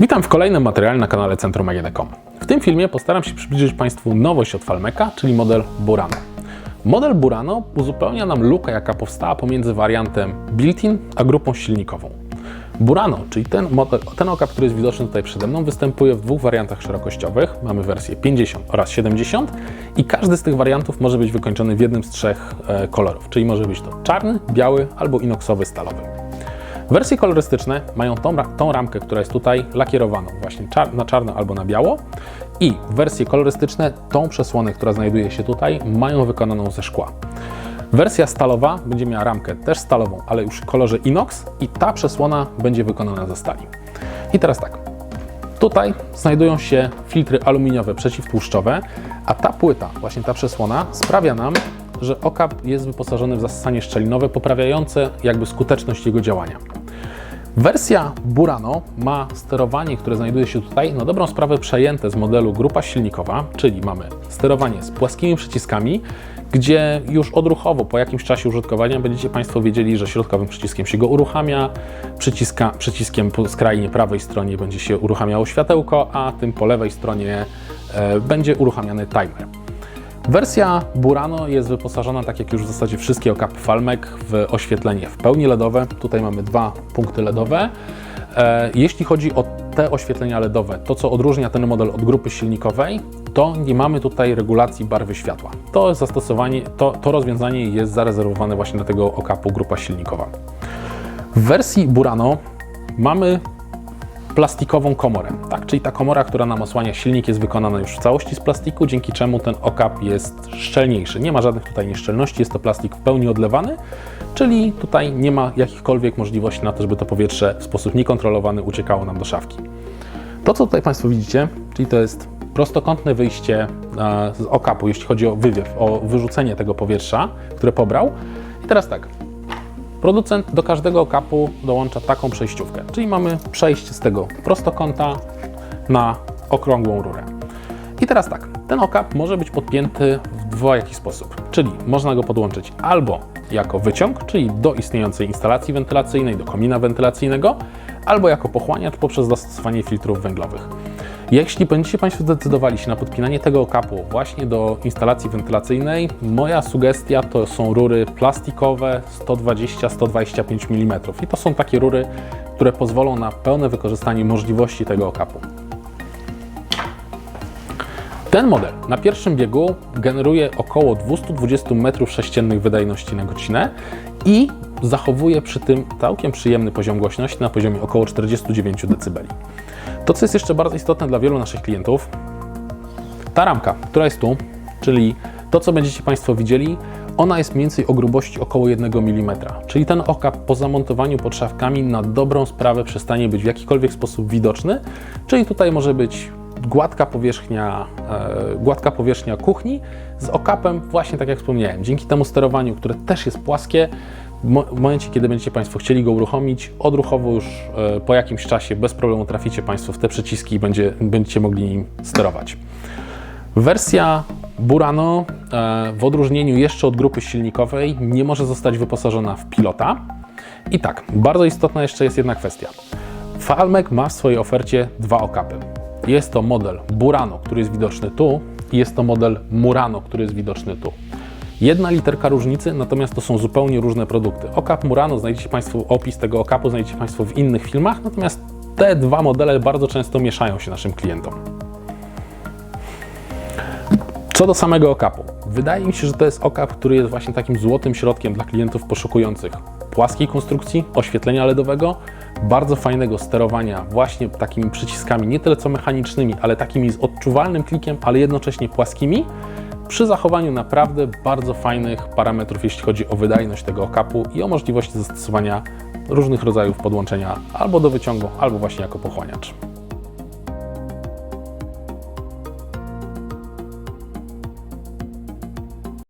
Witam w kolejnym materiale na kanale Centrum AGD.com. W tym filmie postaram się przybliżyć Państwu nowość od Falmeka, czyli model Burano. Model Burano uzupełnia nam lukę, jaka powstała pomiędzy wariantem built-in a grupą silnikową. Burano, czyli ten, model, ten okap, który jest widoczny tutaj przede mną, występuje w dwóch wariantach szerokościowych. Mamy wersję 50 oraz 70 i każdy z tych wariantów może być wykończony w jednym z trzech e, kolorów, czyli może być to czarny, biały albo inoksowy, stalowy. Wersje kolorystyczne mają tą, tą ramkę, która jest tutaj lakierowaną właśnie czar- na czarno albo na biało i wersje kolorystyczne tą przesłonę, która znajduje się tutaj, mają wykonaną ze szkła. Wersja stalowa będzie miała ramkę też stalową, ale już w kolorze inox i ta przesłona będzie wykonana ze stali. I teraz tak, Tutaj znajdują się filtry aluminiowe przeciwtłuszczowe, a ta płyta, właśnie ta przesłona, sprawia nam, że okap jest wyposażony w zasysanie szczelinowe, poprawiające jakby skuteczność jego działania. Wersja Burano ma sterowanie, które znajduje się tutaj, na dobrą sprawę przejęte z modelu grupa silnikowa, czyli mamy sterowanie z płaskimi przyciskami, gdzie już odruchowo po jakimś czasie użytkowania będziecie Państwo wiedzieli, że środkowym przyciskiem się go uruchamia, przyciska, przyciskiem po skrajnie prawej stronie będzie się uruchamiało światełko, a tym po lewej stronie e, będzie uruchamiany timer. Wersja Burano jest wyposażona, tak jak już w zasadzie wszystkie okapy Falmek, w oświetlenie w pełni LEDowe. Tutaj mamy dwa punkty LEDowe. E, Jeśli chodzi o te oświetlenia LEDowe, to co odróżnia ten model od grupy silnikowej, to nie mamy tutaj regulacji barwy światła. To zastosowanie, to, to rozwiązanie jest zarezerwowane właśnie dla tego okapu grupa silnikowa. W wersji Burano mamy plastikową komorę, tak? Czyli ta komora, która nam osłania silnik jest wykonana już w całości z plastiku, dzięki czemu ten okap jest szczelniejszy. Nie ma żadnych tutaj nieszczelności, jest to plastik w pełni odlewany, czyli tutaj nie ma jakichkolwiek możliwości na to, żeby to powietrze w sposób niekontrolowany uciekało nam do szafki. To, co tutaj Państwo widzicie, czyli to jest prostokątne wyjście e, z okapu, jeśli chodzi o wywiew, o wyrzucenie tego powietrza, które pobrał. I teraz tak, Producent do każdego okapu dołącza taką przejściówkę, czyli mamy przejście z tego prostokąta na okrągłą rurę. I teraz tak, ten okap może być podpięty w dwojaki sposób, czyli można go podłączyć albo jako wyciąg, czyli do istniejącej instalacji wentylacyjnej, do komina wentylacyjnego, albo jako pochłaniacz poprzez zastosowanie filtrów węglowych. Jeśli będziecie Państwo zdecydowali się na podpinanie tego okapu właśnie do instalacji wentylacyjnej, moja sugestia to są rury plastikowe 120-125 mm. I to są takie rury, które pozwolą na pełne wykorzystanie możliwości tego okapu. Ten model na pierwszym biegu generuje około 220 m3 wydajności na godzinę i zachowuje przy tym całkiem przyjemny poziom głośności na poziomie około 49 dB. To, co jest jeszcze bardzo istotne dla wielu naszych klientów, ta ramka, która jest tu, czyli to, co będziecie Państwo widzieli, ona jest mniej więcej o grubości około 1 mm. Czyli ten okap po zamontowaniu pod szafkami na dobrą sprawę przestanie być w jakikolwiek sposób widoczny. Czyli tutaj może być gładka powierzchnia, e, gładka powierzchnia kuchni z okapem, właśnie tak jak wspomniałem. Dzięki temu sterowaniu, które też jest płaskie, w mo- w momencie, kiedy będziecie Państwo chcieli go uruchomić, odruchowo już e, po jakimś czasie bez problemu traficie Państwo w te przyciski i będzie, będziecie mogli nim sterować. Wersja Burano, e, w odróżnieniu jeszcze od grupy silnikowej, nie może zostać wyposażona w pilota. I tak, bardzo istotna jeszcze jest jedna kwestia. Falmek ma w swojej ofercie dwa okapy. Jest to model Burano, który jest widoczny tu, i jest to model Murano, który jest widoczny tu. Jedna literka różnicy, natomiast to są zupełnie różne produkty. Okap Murano znajdziecie Państwo, opis tego okapu znajdziecie Państwo w innych filmach, natomiast te dwa modele bardzo często mieszają się naszym klientom. Co do samego okapu, wydaje mi się, że to jest okap, który jest właśnie takim złotym środkiem dla klientów poszukujących płaskiej konstrukcji, oświetlenia LEDowego, bardzo fajnego sterowania właśnie takimi przyciskami nie tyle co mechanicznymi, ale takimi z odczuwalnym klikiem, ale jednocześnie płaskimi, przy zachowaniu naprawdę bardzo fajnych parametrów, jeśli chodzi o wydajność tego okapu i o możliwości zastosowania różnych rodzajów podłączenia albo do wyciągu, albo właśnie jako pochłaniacz.